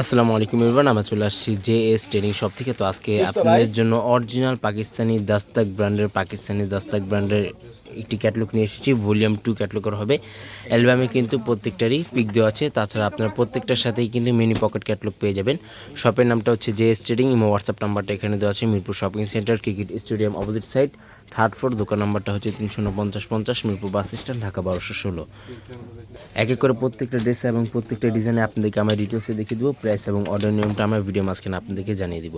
আসসালামু আলাইকুম ইরবান আমরা চলে আসছি জে এস ট্রেনিং শপ থেকে। তো আজকে আপনাদের জন্য অরিজিনাল পাকিস্তানি দাস্তাক ব্র্যান্ডের পাকিস্তানি দাস্তাক ব্র্যান্ডের একটি ক্যাটলগ নিয়ে এসেছি। ভলিউম টু ক্যাটলগের হবে। অ্যালবামে কিন্তু প্রত্যেকটারই পিক দেওয়া আছে। তাছাড়া আপনার প্রত্যেকটার সাথেই কিন্তু মিনি পকেট ক্যাটলগ পেয়ে যাবেন। শপের নামটা হচ্ছে J S trading imo WhatsApp নাম্বারটা এখানে দেওয়া আছে। Mirpur shopping centre cricket stadium opposite side third floor দোকান নাম্বারটা হচ্ছে তিনশো পঞ্চাশ পঞ্চাশ মিরপুর বাস স্ট্যান্ড, ঢাকা বারোশো ষোলো। এক এক করে প্রত্যেকটা ড্রেস এবং প্রত্যেকটা ডিজাইনে আপনাদেরকে আমার ডিটেলসে দেখিয়ে দেবো প্রাইস এবং অর্ডার নিয়মটা আমার ভিডিও মাঝখানে আপনাদেরকে জানিয়ে দিব।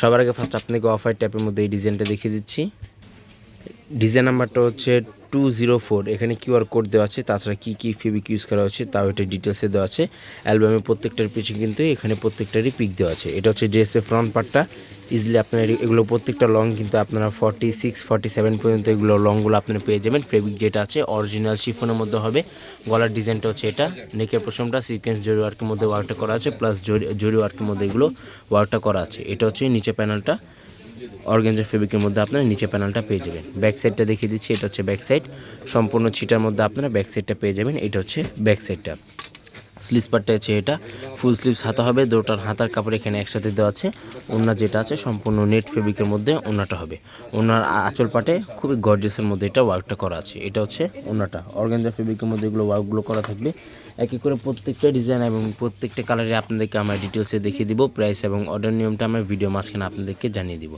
সবার আগে ফার্স্ট আপনাদেরকে অফার ট্যাপের মধ্যে এই ডিজাইনটা দেখিয়ে দিচ্ছি। ডিজাইন নাম্বারটা হচ্ছে টু জিরো ফোর এখানে কিউআর কোড দেওয়া আছে, তাছাড়া কী কী ফেবিক ইউজ করা হচ্ছে তাও এটা ডিটেলসে দেওয়া আছে। অ্যালবামের প্রত্যেকটার পিছনে কিন্তু এখানে প্রত্যেকটারই পিক দেওয়া আছে। এটা হচ্ছে ড্রেসের ফ্রন্ট পার্টটা ইজিলি আপনার এগুলো প্রত্যেকটা লং কিন্তু আপনারা ফর্টি সিক্স ফর্টি সেভেন পর্যন্ত এগুলো লংগুলো আপনারা পেয়ে যাবেন। ফেব্রিক যেটা আছে অরিজিনাল শিফনের মধ্যে হবে। গলার ডিজাইনটা হচ্ছে এটা। নেকের প্রথমটা সিকোয়েন্স জরি ওয়ার্কের মধ্যে ওয়ার্কটা করা আছে প্লাস জরি জরি ওয়ার্কের মধ্যে এগুলো ওয়ার্কটা করা আছে। এটা হচ্ছে নিচে প্যানেলটা অর্গেঞ্জা ফেব্রিকের মধ্যে আপনারা নিচে প্যানেলটা পেয়ে যাবেন। ব্যাক সাইডটা দেখিয়ে দিচ্ছি, এটা হচ্ছে ব্যাক সাইড সম্পূর্ণ ছিটার মধ্যে আপনারা ব্যাক সাইডটা পেয়ে যাবেন, এটা হচ্ছে ব্যাক সাইডটা স্লিভস পার্টটা আছে এটা। ফুল স্লিভস হাতা হবে, দুটার হাতার কাপড় এখানে একসাথে দেওয়া আছে। ওনার যেটা আছে, সম্পূর্ণ নেট ফেব্রিকের মধ্যে ওনাটা হবে। ওনার আঁচল পাটে খুবই গর্জেসের মধ্যে এটা ওয়ার্কটা করা আছে। এটা হচ্ছে ওনাটা অর্গানজা ফেব্রিকের মধ্যে এগুলো ওয়ার্কগুলো করা থাকবে। এক এক করে প্রত্যেকটা ডিজাইন এবং প্রত্যেকটা কালারে আপনাদেরকে আমরা ডিটেলসে দেখিয়ে দিব প্রাইস এবং অর্ডার নিয়মটা আমরা ভিডিও মাঝখানে আপনাদেরকে জানিয়ে দিব।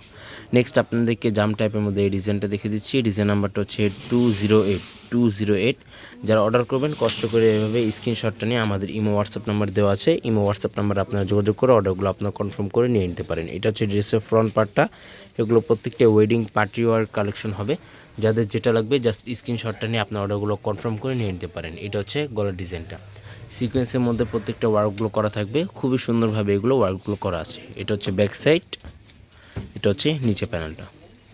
নেক্সট আপনাদেরকে জাম টাইপের মধ্যে এই ডিজাইনটা দেখিয়ে দিচ্ছি। ডিজাইন নাম্বারটা হচ্ছে two zero eight two zero eight যারা অর্ডার করবেন, কষ্ট করে এভাবে স্ক্রিনশটটা নিয়ে আমাদের ইমো হোয়াটসঅ্যাপ নাম্বার দেওয়া আছে। ইমো হোয়াটসঅ্যাপ নাম্বার আপনারা যোগাযোগ করে অর্ডারগুলো আপনারা কনফার্ম করে নিয়ে নিতে পারেন। এটা হচ্ছে ড্রেসের ফ্রন্ট পার্টটা এগুলো প্রত্যেকটা ওয়েডিং পার্টি ওয়ার কালেকশন হবে। যাদের যেটা লাগবে জাস্ট স্ক্রিনশটটা নিয়ে আপনার অর্ডারগুলো কনফার্ম করে নিয়ে নিতে পারেন। এটা হচ্ছে গলার ডিজাইনটা সিকোয়েন্সের মধ্যে প্রত্যেকটা ওয়ার্কগুলো করা থাকবে। খুবই সুন্দরভাবে এগুলো ওয়ার্কগুলো করা আছে। এটা হচ্ছে ব্যাক সাইড এটা হচ্ছে নিচে প্যানেলটা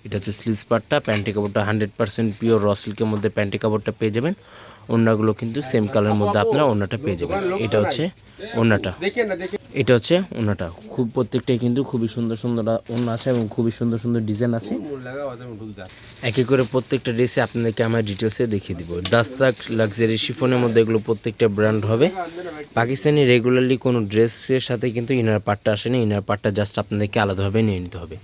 এটা হচ্ছে স্লিভস পার্টটা প্যান্টি কাপড়টা হান্ড্রেড পার্সেন্ট পিওর র সিল্কের মধ্যে প্যান্টি কাপড়টা পেয়ে যাবেন। ওড়নাগুলো কিন্তু সেম কালারের মধ্যে আপনারা ওড়নাটা পেয়ে যাবেন। এটা হচ্ছে ওড়নাটা। এটা হচ্ছে ওনাটা। খুব প্রত্যেকটাই কিন্তু খুবই সুন্দর সুন্দর ওড়না আছে এবং খুবই সুন্দর সুন্দর ডিজাইন আছে। এক করে প্রত্যেকটা ড্রেসে আপনাদেরকে আমার ডিটেলসে দেখিয়ে দিব। দাস্তাক লাক্সারি শিফনের মধ্যে এগুলো প্রত্যেকটা ব্র্যান্ড হবে। পাকিস্তানি রেগুলারলি কোনো ড্রেসের সাথে কিন্তু ইনার পার্টটা আসে না ইনার পার্টটা জাস্ট আপনাদেরকে আলাদাভাবে নিয়ে নিতে হবে।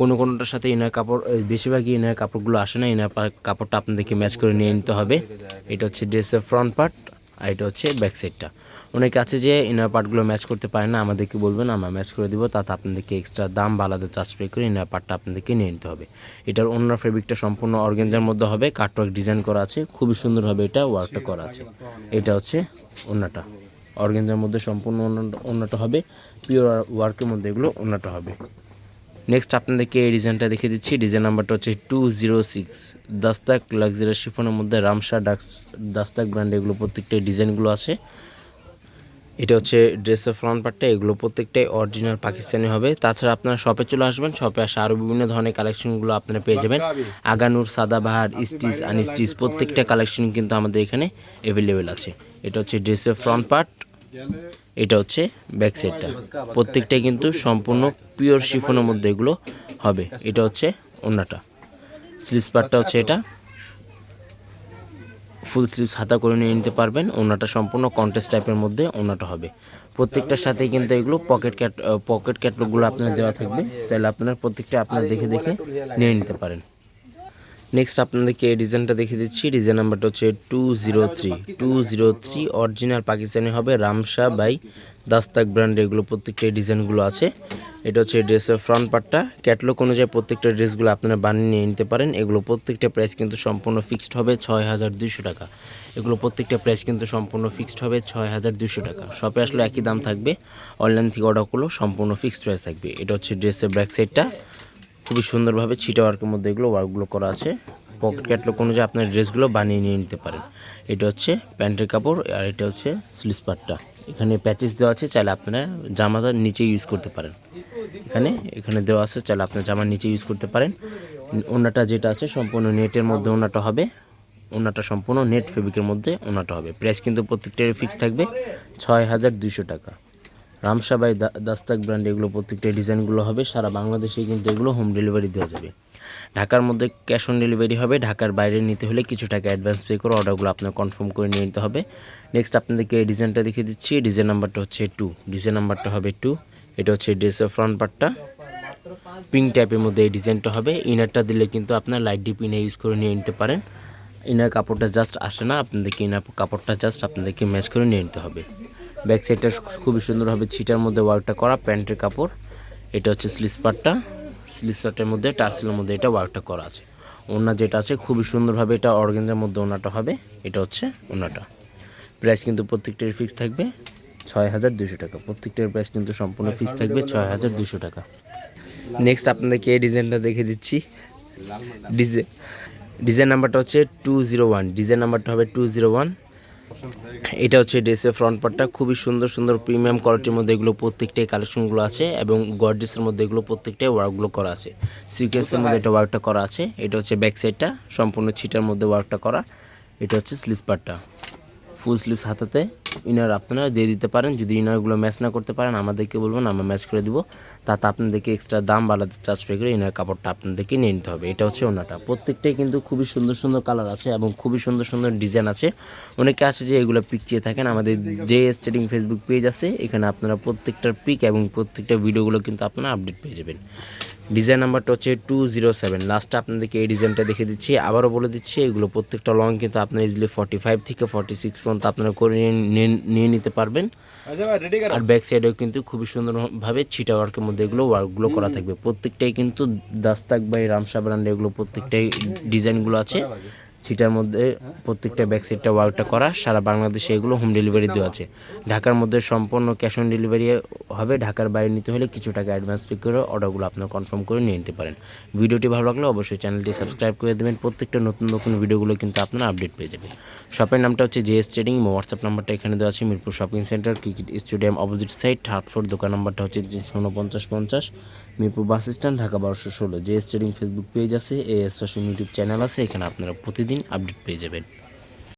কোনো কোনোটার সাথে ইনার কাপড় বেশিরভাগই ইনার কাপড়গুলো আসে না। ইনার কাপড়টা আপনাদেরকে ম্যাচ করে নিয়ে নিতে হবে। এটা হচ্ছে ড্রেসের ফ্রন্ট পার্ট আর এটা হচ্ছে ব্যাক সাইডটা অনেকে আছে যে ইনার পার্টগুলো ম্যাচ করতে পারে না, আমাদেরকে বলবেন আমরা ম্যাচ করে দিব, তাতে আপনাদেরকে এক্সট্রা দাম বা আলাদা চার্জ পে করে ইনার পার্টটা আপনাদেরকে নিয়ে নিতে হবে। এটার অন্য ফেব্রিকটা সম্পূর্ণ অর্গেঞ্জার মধ্যে হবে কাটওয়ার্ক ডিজাইন করা আছে, খুবই সুন্দরভাবে এটা ওয়ার্কটা করা আছে। এটা হচ্ছে অন্যটা অর্গেঞ্জার মধ্যে সম্পূর্ণ অন্যটা হবে পিওর ওয়ার্কের মধ্যে এগুলো অন্যটা হবে। নেক্সট আপনাদেরকে এই ডিজাইনটা দেখিয়ে দিচ্ছি। ডিজাইন নাম্বারটা হচ্ছে two zero six Dastak luxury শিফনের মধ্যে রামসা ডাক্স দাস্তাক ব্র্যান্ড এগুলো প্রত্যেকটাই ডিজাইনগুলো আছে। এটা হচ্ছে ড্রেসের ফ্রন্ট পার্টটা এগুলো প্রত্যেকটাই অরিজিনাল পাকিস্তানি হবে। তাছাড়া আপনারা শপে চলে আসবেন শপে আসে আরও বিভিন্ন ধরনের কালেকশনগুলো আপনারা পেয়ে যাবেন। আগানুর সাদাবাহার স্টিচ আনস্টিচ প্রত্যেকটা কালেকশন কিন্তু আমাদের এখানে অ্যাভেলেবেল আছে। এটা হচ্ছে ড্রেসের ফ্রন্ট পার্ট এটা হচ্ছে ব্যাক সাইডটা প্রত্যেকটাই কিন্তু সম্পূর্ণ পিওর শিফনের মধ্যে এগুলো হবে। এটা হচ্ছে ওন্নাটা। স্লিভস পার্টটা হচ্ছে এটা। ফুল স্লিভস হাতা করে নিয়ে নিতে পারবেন। ওনাটা সম্পূর্ণ কন্টেস্ট টাইপের মধ্যে ওনাটা হবে। প্রত্যেকটার সাথেই কিন্তু এগুলো পকেট ক্যাট পকেট ক্যাটলগুলো আপনার দেওয়া থাকবে। চাইলে আপনার প্রত্যেকটা আপনার দেখে দেখে নিয়ে নিতে পারেন। নেক্সট আপনাদেরকে এই ডিজাইনটা দেখিয়ে দিচ্ছি। ডিজাইন নাম্বারটা হচ্ছে two zero three two zero three original Pakistani হবে রামশা বাই দাস্তাক ব্র্যান্ড এগুলো, প্রত্যেকটা ডিজাইনগুলো আছে। এটা হচ্ছে ড্রেসের ফ্রন্ট পার্টটা ক্যাটলগ অনুযায়ী প্রত্যেকটা ড্রেসগুলো আপনারা বানিয়ে নিয়ে নিতে পারেন। এগুলো প্রত্যেকটা প্রাইস কিন্তু সম্পূর্ণ ফিক্সড হবে ছয় হাজার দুইশো টাকা। এগুলো প্রত্যেকটা প্রাইস কিন্তু সম্পূর্ণ ফিক্সড হবে ছয় হাজার দুইশো টাকা। শপে আসলে একই দাম থাকবে। অনলাইন থেকে অর্ডার করলেও সম্পূর্ণ ফিক্সড প্রাইস থাকবে। এটা হচ্ছে ড্রেসের ব্যাক সাইডটা খুবই সুন্দরভাবে ছিটা ওয়ার্কের মধ্যে এগুলো ওয়ার্কগুলো করা আছে। পকেট ক্যাটলগ অনুযায়ী আপনার ড্রেসগুলো বানিয়ে নিয়ে নিতে পারেন। এটা হচ্ছে প্যান্টের কাপড় আর এটা হচ্ছে স্লিস পার্টটা এখানে প্যাচেস দেওয়া আছে, চাইলে আপনারা জামাটা নিচে ইউজ করতে পারেন। এখানে এখানে দেওয়া আছে, চাইলে আপনার জামার নিচে ইউজ করতে পারেন। ওনাটা যেটা আছে, সম্পূর্ণ নেটের মধ্যে ওনাটা হবে। ওনাটা সম্পূর্ণ নেট ফেব্রিকের মধ্যে ওনাটা হবে। প্রাইস কিন্তু প্রত্যেকটার ফিক্স থাকবে। ছয় হাজার দুইশো টাকা। রামসাবাই দাস্তাক ব্র্যান্ড এগুলো প্রত্যেকটা ডিজাইনগুলো হবে, সারা বাংলাদেশে কিন্তু এগুলো হোম ডেলিভারি দেওয়া যাবে। ঢাকার মধ্যে ক্যাশ অন ডেলিভারি হবে, ঢাকার বাইরে নিতে হলে কিছু টাকা অ্যাডভান্স পে করে অর্ডারগুলো আপনার কনফার্ম করে নিয়ে নিতে হবে। নেক্সট আপনাদেরকে এই ডিজাইনটা দেখিয়ে দিচ্ছি ডিজাইন নাম্বারটা হচ্ছে টু ডিজাইন নাম্বারটা হবে টু এটা হচ্ছে ড্রেসের ফ্রন্ট পার্টটা পিঙ্ক টাইপের মধ্যে এই ডিজাইনটা হবে। ইনারটা দিলে কিন্তু আপনার লাইট ডিপ ইনার ইউজ করে নিয়ে নিতে পারেন। ইনার কাপড়টা জাস্ট আসে না, আপনাদেরকে ইনার কাপড়টা জাস্ট আপনাদেরকে ম্যাচ করে নিয়ে নিতে হবে। ব্যাক সাইডটা খুবই সুন্দরভাবে ছিটার মধ্যে ওয়ার্কটা করা, প্যান্টের কাপড়। এটা হচ্ছে স্লিস পার্টটা মধ্যে, টার্সেলের মধ্যে এটা ওয়ার্কটা করা আছে। ওনা যেটা আছে খুবই সুন্দরভাবে এটা অর্গেঞ্জের মধ্যে ওনাটা হবে। এটা হচ্ছে ওনাটা প্রাইস কিন্তু প্রত্যেকটার ফিক্স থাকবে ছয় হাজার দুশো টাকা। প্রত্যেকটার প্রাইস কিন্তু সম্পূর্ণ ফিক্স থাকবে ছয় হাজার দুশো টাকা। নেক্সট আপনাদেরকে এই ডিজাইনটা দেখে দিচ্ছি। ডিজাইন ডিজাইন নাম্বারটা হচ্ছে টু জিরো ওয়ান। ডিজাইন নাম্বারটা হবে টু জিরো ওয়ান। এটা হচ্ছে ড্রেসের ফ্রন্ট পার্টটা খুবই সুন্দর সুন্দর প্রিমিয়াম কোয়ালিটির মধ্যে এগুলো প্রত্যেকটাই কালেকশনগুলো আছে এবং গর্ডেসের মধ্যে এগুলো প্রত্যেকটাই ওয়ার্কগুলো করা আছে। সিকোয়েন্সের মধ্যে এটা ওয়ার্কটা করা আছে। এটা হচ্ছে ব্যাক সাইডটা সম্পূর্ণ ছিটার মধ্যে ওয়ার্কটা করা। এটা হচ্ছে স্লিপারটা পার্টটা ফুল স্লিভস হাতাতে ইনার আপনারা দিয়ে দিতে পারেন। যদি ইনারগুলো ম্যাচ না করতে পারেন, আমাদেরকে বলবেন, আমরা ম্যাচ করে দিব। তাতে আপনাদেরকে এক্সট্রা দাম বাড়াতে চার্জ পে করে ইনার কাপড়টা আপনাদেরকে নিয়ে নিতে হবে। এটা হচ্ছে ওনাটা। প্রত্যেকটাই কিন্তু খুবই সুন্দর সুন্দর কালার আছে এবং খুবই সুন্দর সুন্দর ডিজাইন আছে। অনেকে আছে যে এগুলো পিক চেয়ে থাকেন। আমাদের যে স্টেডিং ফেসবুক পেজ আছে, এখানে আপনারা প্রত্যেকটার পিক এবং প্রত্যেকটা ভিডিওগুলো কিন্তু আপনারা আপডেট পেয়ে যাবেন। ডিজাইন নাম্বারটা হচ্ছে টু জিরো সেভেন লাস্টে আপনাদেরকে এই ডিজাইনটা দেখে দিচ্ছি আবারও বলে দিচ্ছি এগুলো প্রত্যেকটা লং কিন্তু আপনারা ইজিলি ফর্টি ফাইভ থেকে ফর্টি সিক্স পর্যন্ত আপনারা করে নিয়ে- নিতে পারবেন। আর ব্যাক সাইডেও কিন্তু খুবই সুন্দরভাবে ছিটা ওয়ার্কের মধ্যে এগুলো ওয়ার্কগুলো করা থাকবে। প্রত্যেকটাই কিন্তু দাস্তাক বাই রামসা ব্র্যান্ডে এগুলো প্রত্যেকটাই ডিজাইনগুলো আছে। ছিটার মধ্যে প্রত্যেকটা ব্যাক সিটটা ওয়ার্কটা করা, সারা বাংলাদেশে এগুলো হোম ডেলিভারি দেওয়া আছে। ঢাকার মধ্যে সম্পূর্ণ ক্যাশ অন ডেলিভারি হবে, ঢাকার বাইরে নিতে হলে কিছু টাকা অ্যাডভান্স পে করে অর্ডারগুলো আপনার কনফার্ম করে নিয়ে নিতে পারেন। ভিডিওটি ভালো লাগলে অবশ্যই চ্যানেলটি সাবস্ক্রাইব করে দেবেন, প্রত্যেকটা নতুন নতুন ভিডিওগুলো কিন্তু আপনারা আপডেট পেয়ে যাবেন। শপের নামটা হচ্ছে জেএস ট্রেডিং হোয়াটসঅ্যাপ নাম্বারটা এখানে দেওয়া আছে, Mirpur shopping centre cricket stadium opposite side floor দোকান নাম্বারটা হচ্ছে উনপঞ্চাশ পঞ্চাশ। মিরপুর বাস স্ট্যান্ড, ঢাকা বারোশো ষোলো। জেএস স্টেডিং ফেসবুক পেজ আছে এএস সোশ্যাল ইউটিউব চ্যানেল আছে, এখানে আপনারা প্রতিদিন আপডেট পেয়ে যাবেন।